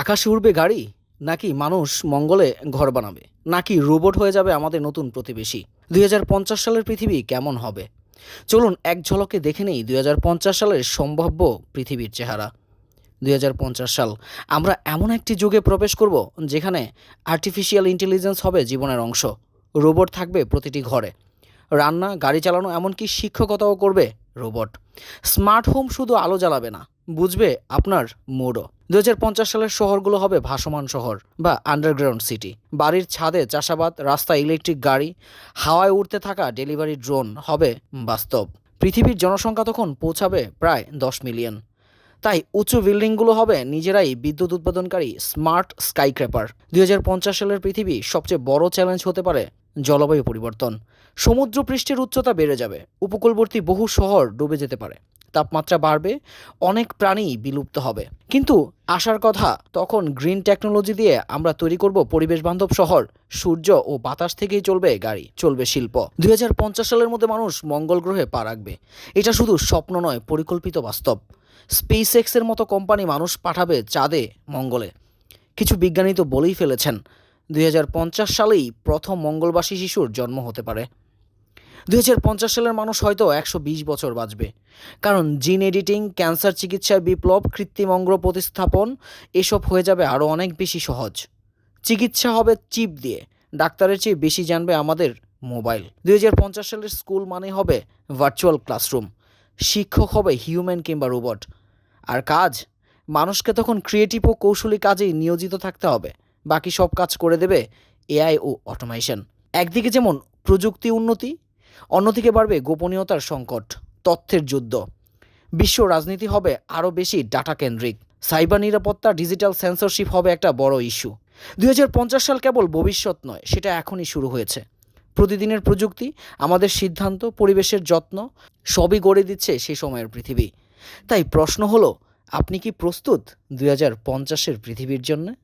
আকাশে উড়বে গাড়ি? নাকি মানুষ মঙ্গলে ঘর বানাবে? নাকি রোবট হয়ে যাবে আমাদের নতুন প্রতিবেশী? দুই হাজার পঞ্চাশ সালের পৃথিবী কেমন হবে? চলুন এক ঝলকে দেখে নেই দুই হাজার পঞ্চাশ সালের সম্ভাব্য পৃথিবীর চেহারা। দুই হাজার পঞ্চাশ সাল, আমরা এমন একটি যুগে প্রবেশ করব যেখানে আর্টিফিশিয়াল ইন্টেলিজেন্স হবে জীবনের অংশ। রোবট থাকবে প্রতিটি ঘরে। রান্না, গাড়ি চালানো, এমনকি শিক্ষকতাও করবে রোবট। স্মার্ট হোম শুধু আলো জ্বালাবে না বুঝবে আপনার মুডও। দু সালের শহরগুলো হবে ভাসমান শহর বা আন্ডারগ্রাউন্ড সিটি বাড়ির ছাদে চাষাবাদ রাস্তায় ইলেকট্রিক গাড়ি, হাওয়ায় উড়তে থাকা ডেলিভারি ড্রোন হবে বাস্তব। পৃথিবীর জনসংখ্যা তখন পৌঁছাবে প্রায় দশ মিলিয়ন। তাই উঁচু বিল্ডিংগুলো হবে নিজেরাই বিদ্যুৎ উৎপাদনকারী স্মার্ট স্কাইক্র্যাপার দুই হাজার পঞ্চাশ সালের পৃথিবী সবচেয়ে বড় চ্যালেঞ্জ হতে পারে জলবায়ু পরিবর্তন। সমুদ্র পৃষ্ঠের উচ্চতা বেড়ে যাবে। উপকূলবর্তী বহু শহর ডুবে যেতে পারে। তাপমাত্রা বাড়বে, অনেক প্রাণী বিলুপ্ত হবে। কিন্তু আসার কথা, তখন গ্রিন টেকনোলজি দিয়ে আমরা তৈরি করব পরিবেশ বান্ধব শহর, সূর্য ও বাতাস থেকেই চলবে গাড়ি, চলবে শিল্প। দুই হাজার পঞ্চাশ সালের মধ্যে মানুষ মঙ্গল গ্রহে পা রাখবে। এটা শুধু স্বপ্ন নয়, পরিকল্পিত বাস্তব। স্পেস এক্সের মতো কোম্পানি মানুষ পাঠাবে চাঁদে, মঙ্গলে। কিছু বিজ্ঞানী তো বলেই ফেলেছেন, দুই হাজার পঞ্চাশ সালেই প্রথম মঙ্গলবাসী শিশুর জন্ম হতে পারে। দুই হাজার পঞ্চাশ সালের মানুষ হয়তো একশো বিশ বছর বাঁচবে। কারণ জিন এডিটিং, ক্যান্সার চিকিৎসার বিপ্লব, কৃত্রিম অঙ্গ প্রতিস্থাপন, এসব হয়ে যাবে আরও অনেক বেশি সহজ। চিকিৎসা হবে চিপ দিয়ে, ডাক্তারের চেয়ে বেশি জানবে আমাদের মোবাইল। দুই হাজার পঞ্চাশ সালের স্কুল মানে হবে ভার্চুয়াল ক্লাসরুম। শিক্ষক হবে হিউম্যান কিংবা রোবট। আর কাজ? মানুষকে তখন ক্রিয়েটিভ ও কৌশলী কাজেই নিয়োজিত থাকতে হবে। বাকি সব কাজ করে দেবে এআই ও অটোমেশন। একদিকে যেমন প্রযুক্তি উন্নতি অন্যদিকে বাড়বে গোপনীয়তার সংকট, তথ্যের যুদ্ধ। বিশ্ব রাজনীতি হবে আরও বেশি ডাটা কেন্দ্রিক সাইবার নিরাপত্তা, ডিজিটাল সেন্সরশিপ হবে একটা বড় ইস্যু। দুই হাজার পঞ্চাশ সাল কেবল ভবিষ্যৎ নয়, সেটা এখনই শুরু হয়েছে। প্রতিদিনের প্রযুক্তি, আমাদের সিদ্ধান্ত, পরিবেশের যত্ন, সবই গড়ে দিচ্ছে সেই সময়ের পৃথিবী। তাই প্রশ্ন হলো, আপনি কি প্রস্তুত দুই হাজার পঞ্চাশের পৃথিবীর জন্য?